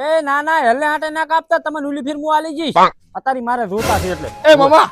એ ના ના હેલે હાટે ના કાપતા તમને ઉલી ફિર હું આલી જઈશ. અતારી મારે જોતા છે એટલે. એ મામા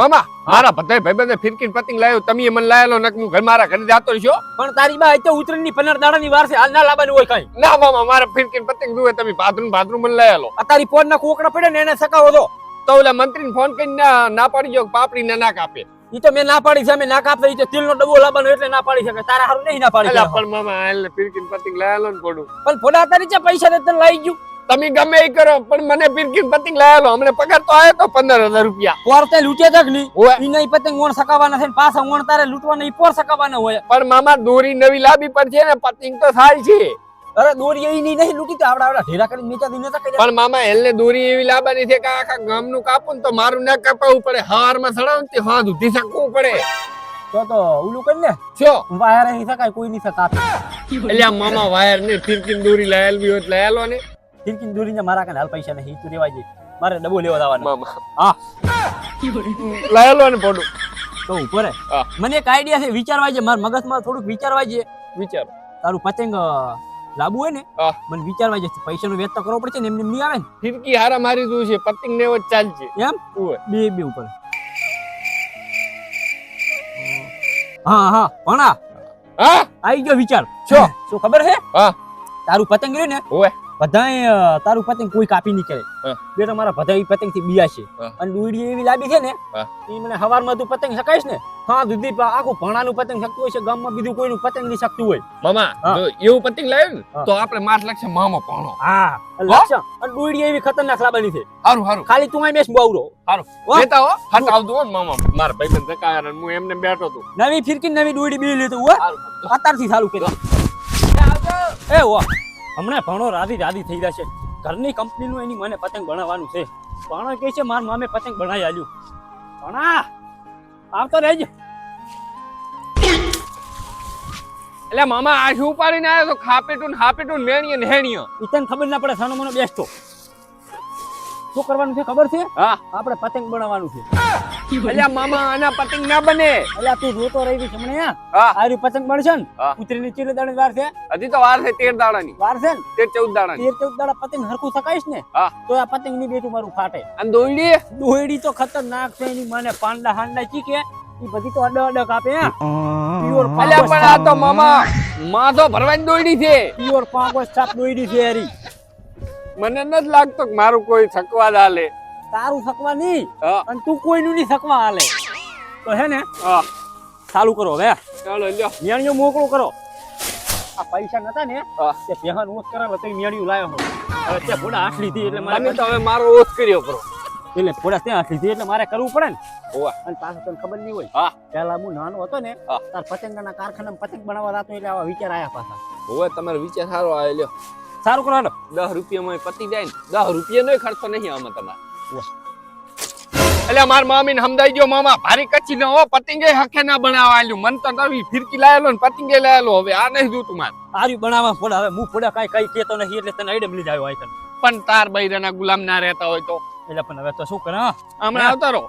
મામા મારા બધા ભાઈબંધે ફિરકીન પતિંગ લાવ્યો તમે મને લાયેલો નક હું ઘર મારા ઘરે જાતો રહ્યો. પણ તારી બા અત્યારે ઉતરણની પંદર દાડાની વાર છે હાલ ના લાવવાની હોય કઈ. ના મામા મારા ફિરકીન પતિંગ જુએ તમે ભાદરું ભાદરું મને લાયેલો. અતારી પોન ના કોકડા પડે ને એને સકાવો દો તો ઓલા મંત્રી ફોન કરીને ના- ના પાડી ગયો પાપડી ને ના કાપે. ઈ તો મેં ના પાડી છે મેં ના કાપે ઈ તો તેલનો ડબ્બો લાવવાનો એટલે ના પાડી શકે. તારા હારું નહીં ના પાડી પણ મામા હાલ ફિરકીન પતિંગ લાયેલો ને પડું પણ ફોડા તારી છે પૈસા દે તને લઈ ગયું. તમે ગમે એ કરો પણ મને પિરકી પતંગ લાયેલો અમને પગાર તો આવ્યો તો પંદર હજાર રૂપિયા. પોર તે લૂંટે તક નહીં ઓય. ઈ નહીં પતંગ ઓણ સકાવાના છે પાછા ઓણ તારે લૂંટવાના ઈ પોર સકાવાના હોય. પણ મામા દોરી નવી લાવી પડશે ને પતંગ તો થાય છે. અરે દોરી એવી નહીં નહીં લૂંટી તો આવડા આવડા ઢેરા કરીને મેચા દીને તો પણ મામા એલને દોરી એવી લાવવાની છે કે આખા ગામનું કાપું તો મારું ના કાપાવું પડે. હારમાં સડાવું તે હાથ ઉધી શકવું પડે. તો તો ઓલું કરી ને. છો? વાયર અહીં શકાય કોઈ નહીં શકાતું. એટલે મામા વાયર ને ફિરકીન દોરી લાયેલ બી હોત લાયેલો ને. ફિરકીન દોરીને મારા કાને હાલ પૈસા નહીં તું રેવા જઈ મારે ડબો લેવા જવાનો. મામા. હા. લાયેલો ને પડું તો ઉપર મને એક આઈડિયા છે વિચારવા છે મારા મગજમાં થોડુંક વિચારવા છે વિચાર. તારું પતંગ લાબુ હોય ને. મને વિચારવા છે પૈસાનો નું વેચતો કરવો પડશે ને એમને એમ નહીં આવે ને. ફિરકી હારા મારી દઉં છે પતંગ ને એવો ચાલશે. એમ. બે બે ઉપર. હા હા. ભણા. હા? આવી ગયો વિચાર. શું? શું ખબર છે? હા. તારું પતંગ રહ્યું ને ઓય. બધાય તારું પતંગ કોઈ કાપી નહીં કરે. હા. બે તો મારા બધા પતંગથી બિયા છે. અને દોડી એવી લાંબી છે ને એ મને હવારમાં તું પતંગ શકાઈશ ને? હા દૂધી આખું ભણાનું પતંગ શકતું હોય છે ગામમાં બીજું કોઈનું પતંગ નહીં શકતું હોય. મામા જો એવું પતંગ લાવ્યું ને તો આપણે માર લાગશે મામા ભણો હા લાગશે અને દોડી એવી ખતરનાક લાબાની છે. હારું હારું. ખાલી તું અહીં બેસ બહુ હારું. લેતા હો હટ આવતું હો મામા. મારા ભાઈબંધ ધકાયા અને હું એમને બેઠો તો નવી ફિરકી નવી દોડી બી લીધું હારું અત્યારથી ચાલુ કરી એ વાહ હમણાં ભણો રાધી રાધી થઈ જશે. ઘરની કંપનીનું એની મને પતંગ બનાવવાનું છે. ભણો કહે છે મારા મામે પતંગ બનાવી આલ્યું. ભણા આવતો રહેજે. એટલે મામા આ શું ઉપાડીને આવ્યો તો ખાપેટું ને હાપેટું ને નેણીએ ને હેણીએ ખબર ના પડે સાનો મનો બેસતો. શું કરવાનું છે ખબર છે? હા. આપણે પતંગ બનાવવાનું છે. અલ્યા મામા આના પતંગ ના બને. અલ્યા તું જોતો રહી ગઈ હમણાં હા? આરી પતંગ બનશે ને? હા. ચીર દાડે વાર છે. હજી તો વાર છે તેર દાડાની. વાર છે ને? તેર ચૌદ દાડાની. તેર ચૌદ દાડા પતંગ હરખું શકાઈશ ને. તો આ પતંગની બેટું મારું ફાટે. અને દોયડી? દોયડી તો ખતરનાક છે એની મને પાંડા હાંડા ચીકે ઈ બધી તો અડ અડ કાપે પ્યોર અલ્યા પણ આ તો મામા માથો ભરવાની દોયડી છે. પ્યોર પાંગો સાપ દોયડી છે યારી મને નથી લાગતો કે મારું કોઈ થકવા હાલે. તારું થકવા નહીં અને તું કોઈનું નહીં શકવા હાલે. તો હે ને હા. ચાલુ કરો હવે ચાલો લ્યો. મેણીઓ મોકળો કરો. આ પૈસા નતા ને. તે પહેન ઓસ કરાવે તો મેણીઓ લાવ્યો હું હવે. તે ફોડા હાથ લીધી એટલે મારે તો હવે મારો ઓસ કર્યો કરો એટલે ફોડા ત્યાં હાથ લીધી એટલે મારે કરવું પડે ને. હોવા. અને પાછું તને ખબર નહીં હોય. હા. પેલા હું નાનો હતો ને. તાર પતંગના કારખાનામાં પતંગ બનાવવા રાતો એટલે આવા વિચાર આયા પાછા. ઓવે તમારો વિચાર સારો આવે લ્યો. સારું કરો દસ રૂપિયામાં પતી જાય ને દસ રૂપિયા નો ખર્ચો નહીં આમાં તમારે. એટલે માર મામી સમજાઈ ગયો મામા ભારી કચ્છી ન હો પતંગે હકે ના બનાવવા મન તો નવી ફિરકી લાયેલો ને પતંગે લાયેલો. હવે આ નહીં જોતું મારે. આર્યું બનાવવા ફોડા હવે હું ફોડા કઈ કઈ કેતો નહીં એટલે તને આઈડમ લીધા આવ્યો આયતન પણ તાર બૈરાના ગુલામ ના રહેતા હોય તો. એટલે પણ હવે તો શું કરે હમણાં આવતા રહો.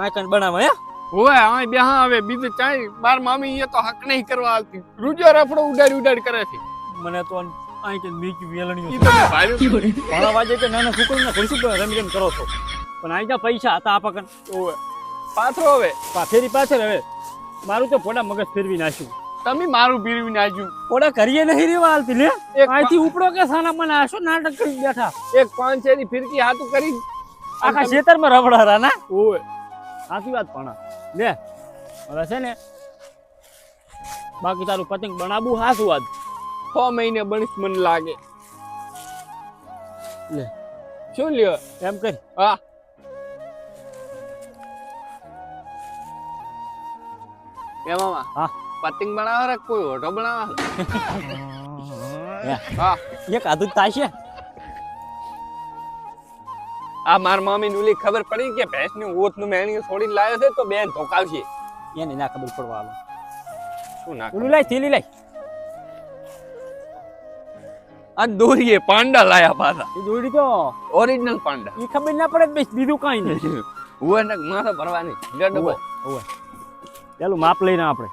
આયકન બનાવે હે? હવે આ બે હા હવે બીજું ચાય. માર મામી એ તો હક નહીં કરવા આવતી. રૂજો રફડો ઉડાડી ઉડાડી કરે છે. મને તો આયકન મીકી વેલણીઓ ઈ તો મેં ભાળ્યું જ નહીં. વાજે કે નાના છોકરીને ઘણી શું રમી રમી કરો છો. પણ આઈ જા પૈસા હતા આપા કન ઓવે. પાથરો હવે. પાથેરી પાછળ હવે. મારું તો ફોડા મગજ ફેરવી નાખ્યું. તમે મારું પીરવી નાખ્યું. ફોડા કરીએ નહીં રેવા હાલતી લે? એક અહીંથી ઉપડો કે સાના મને આશો નાટક કરી બેઠા? એક પાંચ છેની ફિરકી હાતું કરી. આખા ખેતરમાં રબડા ના? ઓવે. સાચી વાત પણ લે હવે છે ને બાકી તારું પતંગ બનાવવું હાસું વાત છ મહિને બનીશ મને લાગે. લે. શું લ્યો? એમ કર હા. એ મામા હા. પતંગ બનાવે રે કોઈ ઓટો બનાવે? હા. એક આદુ થાય છે? આ માર મામી નુલી ખબર પડી કે ભેંસની ઓતનું મેણી છોડી લાવ્યો છે તો બેન ધોકાવશે. એને ના ખબર પડવા આલો. શું ના ઓલું લાય થેલી લાય. આ દોરીએ પાંડા લાયા પાછા. એ દોરી તો ઓરિજિનલ પાંડા. એ ખબર ના પડે બે બીજું કાંઈ નહીં. હુએ ને માથે ભરવાની. ગડબો ઓવે પેલું માપ લઈને આપણે.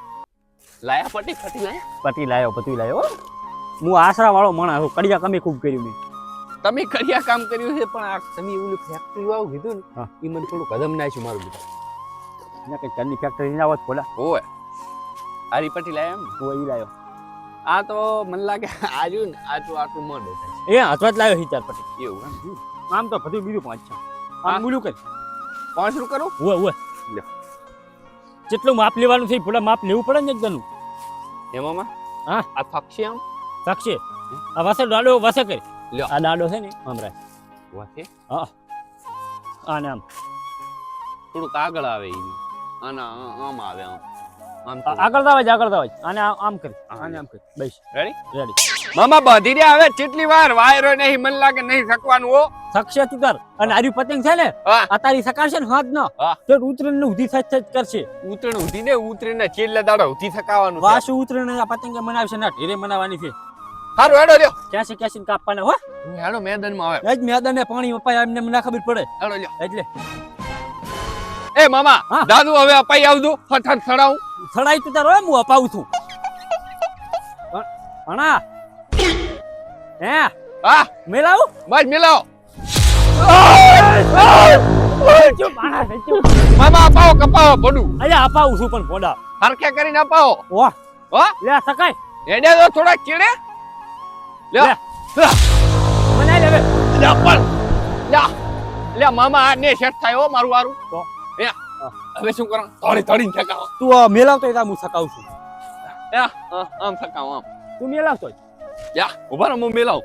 લાયા પટી ફટી લાયા? પતિ લાયો પતિ લાયો હો. આશરા વાળો માણસ છું. કડિયા કમી ખૂબ કર્યું મેં. તમે કડિયા કામ કર્યું છે પણ આ તમે એવું ફેક્ટરી વાળું કીધું ને એ મને થોડું કદમ નાખ્યું મારું બેટા ના કઈ ચાંદની ફેક્ટરી ના આવત ખોલા ઓય આરી પટી લાયા એમ હું ઈ લાયો. આ તો મને લાગે આજુ ને આ તો આટલું મન એ હાથવા જ લાવ્યો હિચાર પટેલ. એવું એમ? આમ તો બધું બીજું પાંચ છે. આમ બોલું કરી પાંચરું કરું? હોય હોય. જેટલું માપ લેવાનું છે પૂરા માપ લેવું પડે ને એકદમ એમાં? હા. આ ફક્ષી આમ? ફક્ષી આ વાસે દાડો વાસે કરી. લ્યો. આ દાડો છે ને હમણાં વાસે? હા. આને આમ. થોડુંક આગળ આવે એ આના આમ આવે આમ. આગળ દાવા જ આગળ દાવા જ આને આમ આમ કરી. આને આમ કરી. બસ. રેડી રેડી મામા બાંધી દે હવે કેટલી વાર વાયરો નહીં મને લાગે નહીં શકવાનું હો. સક્ષે તું તાર અને આર્યું પતંગ છે ને આ તારી સકાશે ને હાથ ન. તો ઉતરણ ને ઉધી સચ સચ કરશે. ઉતરણ ઉધી ને ઉતરીને છેલ્લે દાડા ઉધી થકાવાનું છે. વાસુ ઉતરણ આ પતંગ મનાવશે. ના ઢેરે મનાવાની છે. હારું હેડો લ્યો. ક્યાંસી ક્યાંસી કાપવાના હો? હેડો મેદાનમાં આવે. જ મેદાને પાણી અપાય એમને મને ના ખબર પડે. હેડો લ્યો. એટલે એ મામા. દાદુ હવે અપાઈ આવજો. ફટાફટ સડાવું સડાઈ તું તારો હું અપાવું છું. અણા હે? હા. મેલાવ. બસ મિલાવો. મામા અપાવો કપાવો પડું અહીંયા અપાવું છું પણ પોડા હરખે કરીને અપાવો. વાહ હો? લે સકાય એને તો થોડા ચીડે. લે. મને લે પણ લે. લે મામા આ ને શેઠ થાય હો મારું વારું. તો? હવે શું કરું થોડી થોડી થકાવો. તું મેલાવતો હોય હું થકાવું છું. યા આમ થકાવ આમ. તું મેલાવતો હોય. યા ઊભા રહો હું મેલાવ.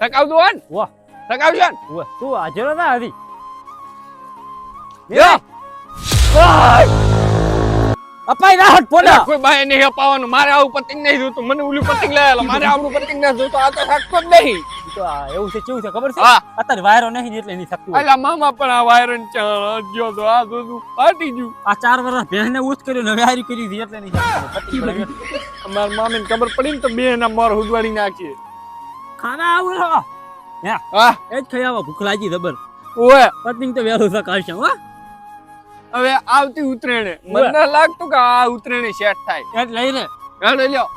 થકાવજો હો ને? વાહ. થકાવજો ને? તું હાજર ના આવી. લ્યો અપાઈ ના હટ પોડા. કોઈ બાય નહીં અપાવવાનું મારે આવું પતંગ નહીં જોતું. મને ઓલું પતંગ લાયેલો મારે આવડું પતંગ નહીં જોતું. આ તો શકતો જ નહીં. તો એવું છે કેવું છે ખબર છે? અત્યારે વાયરો નહીં એટલે નહીં શકતું અલા મામા પણ આ વાયરન જો તો આ જોતું ફાટી ગયું. આ ચાર વર્ષ ભેંસને ઉચ કર્યું ને હવે હારી કરી હતી એટલે નહીં શકતું. પતી ગયું. એટલે. અમાર ખબર પડી ને તો બે ના મોર હુદવાડી નાખીએ. ખાના આવું હે. એ જ ખાઈ આવો ભૂખ લાગી જબર ઓય. પતિંગ તો વહેલું સકાશે હો. હવે આવતી ઉતરેણે. મને લાગતું કે આ ઉતરેણે સેટ થાય. લઈ લે. લ્યો.